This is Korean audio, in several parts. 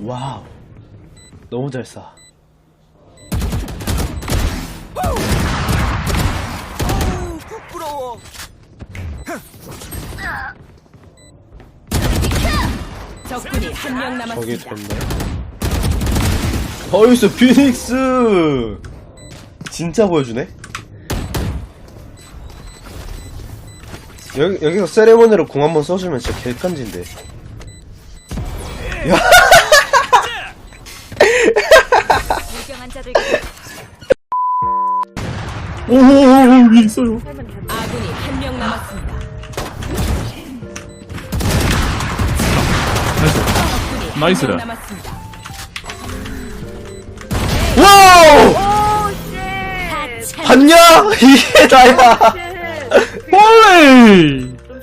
와우. 너무 잘 쏴. 부끄러워. 적군이 한 명 저기 남았습니다. 어이스 피닉스! 진짜 보여주네? 여기, 여기서 세레머니로 공 한번 써주면 진짜 개간지인데. 유경한 자들 오오오 위에 있어요. 아군이 한 명 남았습니다. 적군이 나이스다. 남았습니다. 와우! 봤냐? 이게!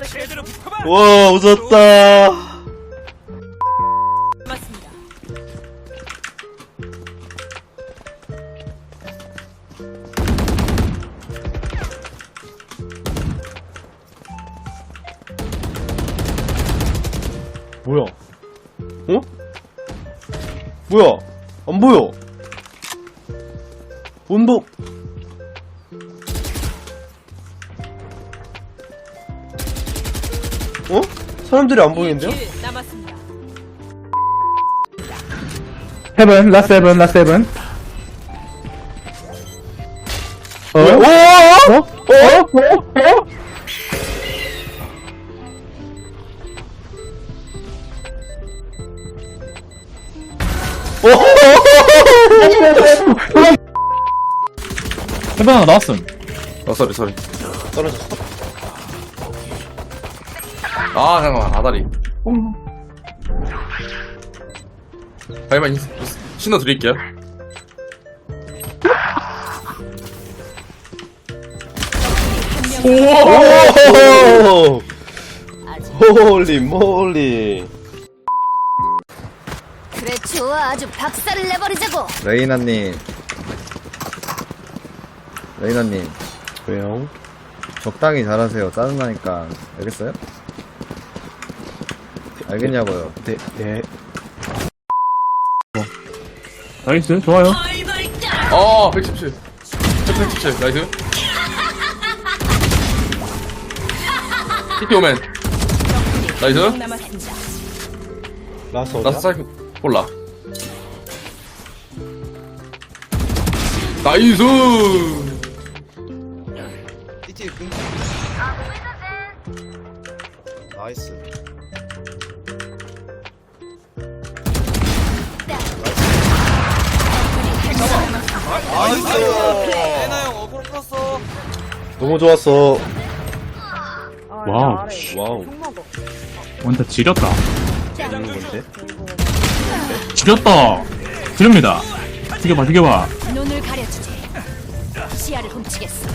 제대로 붙어봐. 와, 웃었다. 뭐야? 어? 뭐야? 안 보여. 온도. 어? 사람들이 안 보이는데요? 킬 남았습니다. 세븐, 라스 세븐, 라스 세븐. 어? 오! 어? 어? 어? 세븐 하나 나왔음. 어, 쏘리, 쏘리. 떨어졌어. 아, 잠깐만, 아다리. 잠깐만, 신호 드릴게요. 오! 홀리 몰리. 좋아 아주 박살을 내버리자고 레이나님 레이나님 왜요? 적당히 잘하세요 짜증나니까 알겠어요? 알겠냐고요 네, 네. 나이스, 좋아요. 어, 117. 117, 나이스. TP 오멘. 나이스. 명 남았습니다. 라스 어디야? 나스 사이프, 몰라. 나이스! 나이스 레나 형 어그로 풀었어. 너무 좋았어. 와우. 와우. 원타 지렸다. 이런 건데? 지렸다. 지릅니다. 죽여봐, 죽여봐. 눈을 가려주지 시야를 훔치겠어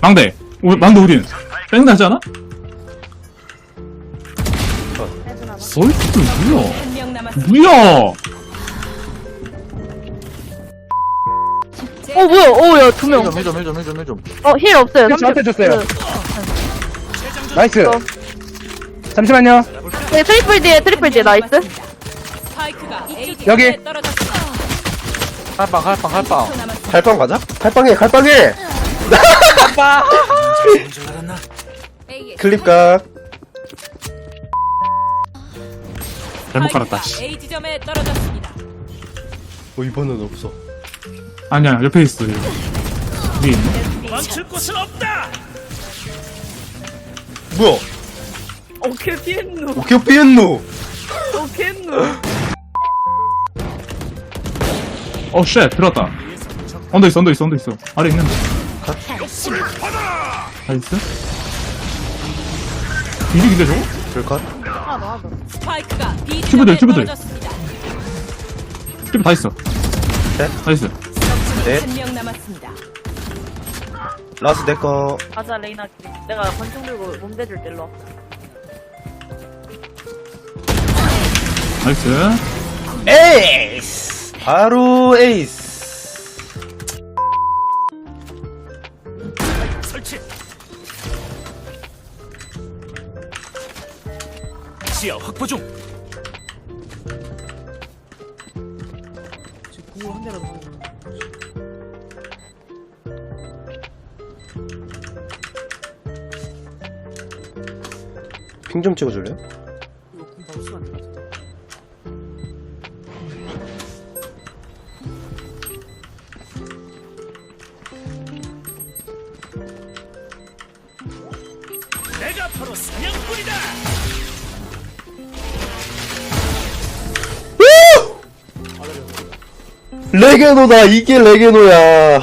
망대. 오, 망대 우린. 뺑다 하지 않아? 솔직히 뭐야? 한 명 남았습니다. 뭐야? 어 뭐야 어야 두명 1점 1점 1점 1점 1점 어 힐 없어요 저한테 줬어요. 그, 나이스. 잠시만요. 네, 트리플 뒤에 트리플 뒤에 나이스 스파이크가 A 여기. 칼빵. 10초 남았습니다. 칼빵 가자? 칼빵해, 칼빵해! A의 클립각. 잘못. 스파이크가 씨. A 지점에 떨어졌습니다. 어, 이번엔 없어. 아니야, 옆에 있어. 여기. 위에 있네. 멈출 곳은 없다. 뭐야? 오케이 피했누 오케이, 삐엔노! 오케이 했누 어, 쉣, 들어왔다. 언더 있어, 언더 있어, 언더 있어. 아래 있는데. 나이스. 이득인데, 저거? 불컷? 스파이크가 B 큐브들, 지점에 큐브들. 떨어졌습니다. 팁다 있어. 네? 나이스. 네. 한명 남았습니다. 라스 내꺼. 맞아 레이나 내가 권총 들고 몸대줄 때 일로 나이스. 에이스! 바로 에이스. 설치. 시야 확보 중. 이거 한 대라도 핑 좀 찍어줄래요? 바로 사냥꾼이다. 레게노다 이게 레게노야